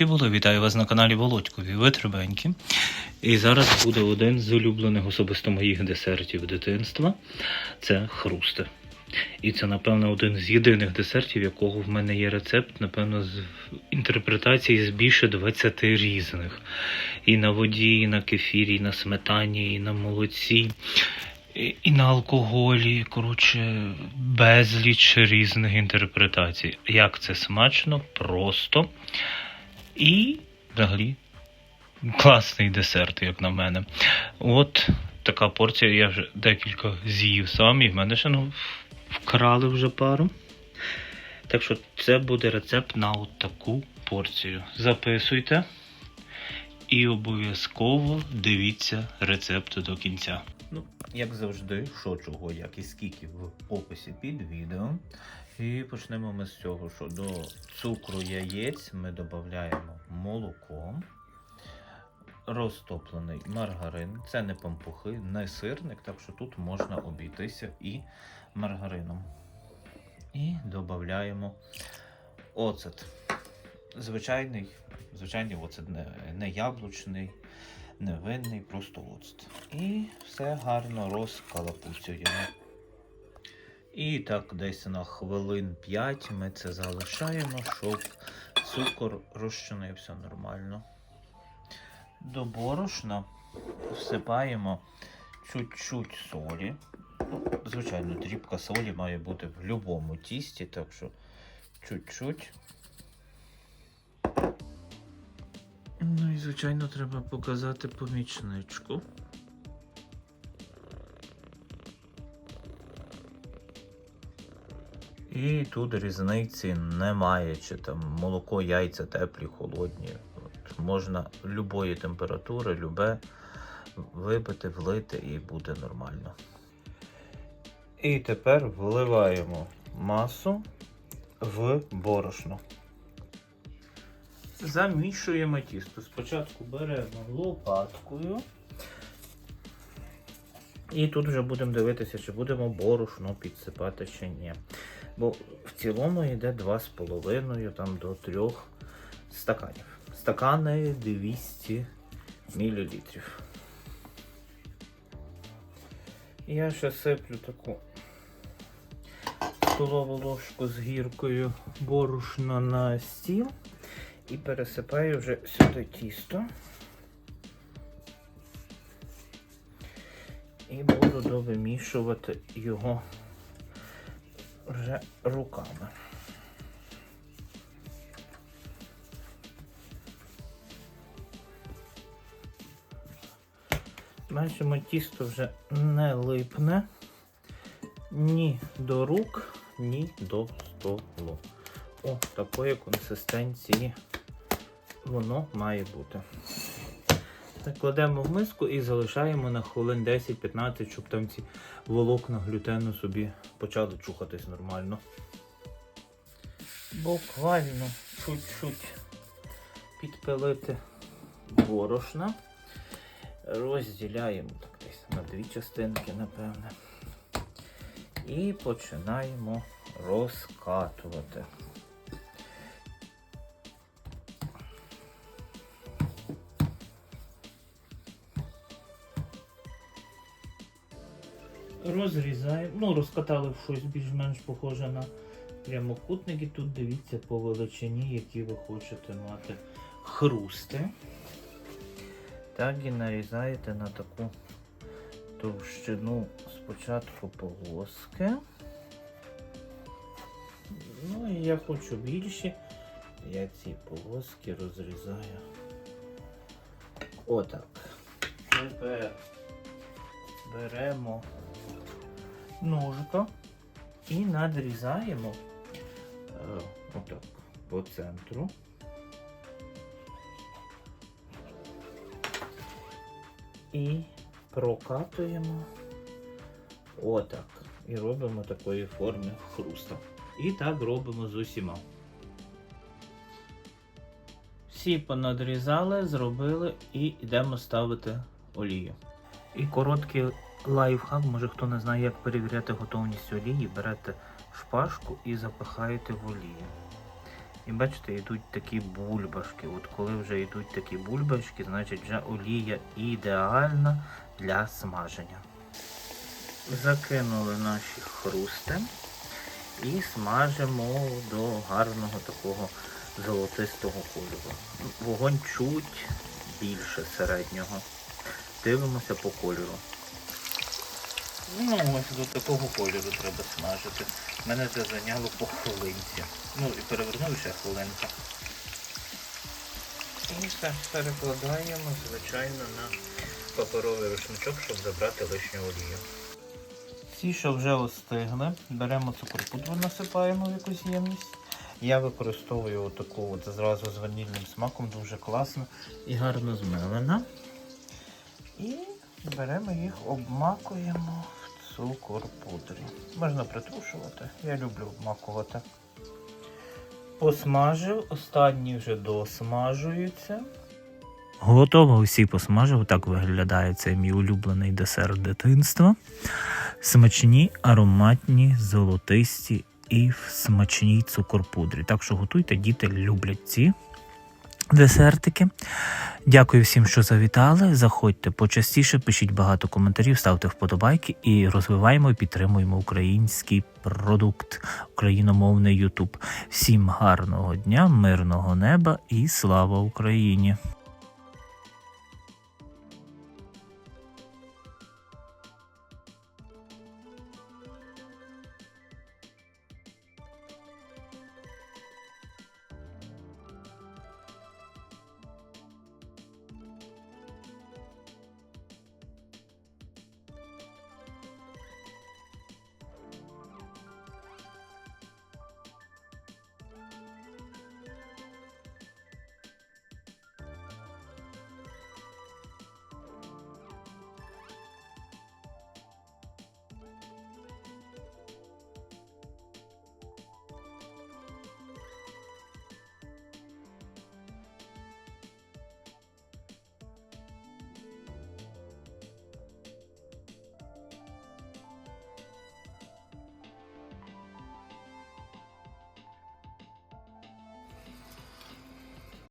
здоровенькі були. Вітаю вас на каналі Володькові. Ви требенькі. І зараз буде один з улюблених особисто моїх десертів дитинства. Це хрусти. І це, напевно, один з єдиних десертів, якого в мене є рецепт, напевно, з інтерпретацій з більше 20 різних. І на воді, і на кефірі, і на сметані, і на молоці, і на алкоголі. Коротше, безліч різних інтерпретацій. Як це смачно, просто. І взагалі класний десерт, як на мене. От така порція. Я вже декілька з'їв сам, і в мене ще ну, вкрали вже пару. Так що це буде рецепт на от таку порцію. Записуйте. І обов'язково дивіться рецепт до кінця. Ну, як завжди, що чого, як і скільки в описі під відео. І почнемо ми з цього, що до цукру яєць ми додаємо молоко, розтоплений маргарин. Це не пампухи, не сирник, так що тут можна обійтися і маргарином. І додаємо оцет. Звичайний, звичайний оцет, не, не яблучний, не винний, просто оцет. І все гарно розкалапуцюємо. І так, десь на хвилин 5 ми це залишаємо, щоб цукор розчинився нормально. До борошна всипаємо чуть-чуть солі. Ну, Звичайно, дрібка солі має бути в будь-якому тісті, так що чуть-чуть. Ну і, звичайно, треба показати помічничку. І тут різниці немає, чи там молоко, яйця теплі, холодні. От, можна любої температури, любе випити, влити і буде нормально. І тепер вливаємо масу в борошно. Замішуємо тісто. Спочатку беремо лопаткою. І тут вже будемо дивитися, чи будемо борошно підсипати чи ні. Бо в цілому йде 2,5 там до 3 стаканів. Стакани 200 мл. Я ще сиплю таку столову ложку з гіркою борошна на стіл і пересипаю вже сюди тісто. І буду довимішувати його вже руками. Бачимо, тісто вже не липне ні до рук, ні до столу. О, такої консистенції воно має бути. Кладемо в миску і залишаємо на хвилин 10-15, щоб там ці волокна глютену собі почали чухатись нормально. Буквально чуть-чуть підпилити борошна. Розділяємо так десь на дві частинки, напевне. І починаємо розкатувати. Розрізаємо, ну розкатали в щось більш-менш похоже на прямокутники. Тут дивіться по величині, які ви хочете мати хрусти. Так і нарізаєте на таку товщину спочатку полоски. Ну і я хочу більші. Я ці полоски розрізаю. Отак. Тепер беремо ножика і надрізаємо е, отак по центру. І прокатуємо отак. І робимо такої форми хруста. І так робимо з усіма. Всі понадрізали, зробили і йдемо ставити олію. І короткий лайфхак, може хто не знає, як перевіряти готовність олії, берете шпажку і запихаєте в олію. І бачите, йдуть такі бульбашки. От коли вже йдуть такі бульбашки, значить вже олія ідеальна для смаження. Закинули наші хрусти і смажимо до гарного такого золотистого кольору. Вогонь чуть більше середнього. Дивимося по кольору. Ну, ось до такого кольору треба смажити. Мене це зайняло по хвилинці. Ну і перевернув ще хвилинка. І все перекладаємо, звичайно, на паперовий рушничок, щоб забрати лишню олію. Ці, що вже остигли, беремо цукор-пудру, насипаємо в якусь ємність. Я використовую отаку от зразу з ванільним смаком, дуже класно і гарно змелена. І беремо їх, обмакуємо в цукор пудрі. Можна притрушувати, я люблю обмакувати. Посмажив, останні вже досмажуються. Готово, усі посмажив. Так виглядає цей мій улюблений десерт дитинства. Смачні, ароматні, золотисті і в смачній цукор-пудрі. Так що готуйте, діти люблять ці десертики. Дякую всім, що завітали. Заходьте почастіше, пишіть багато коментарів, ставте вподобайки і розвиваємо і підтримуємо український продукт, україномовний Ютуб. Всім гарного дня, мирного неба і слава Україні!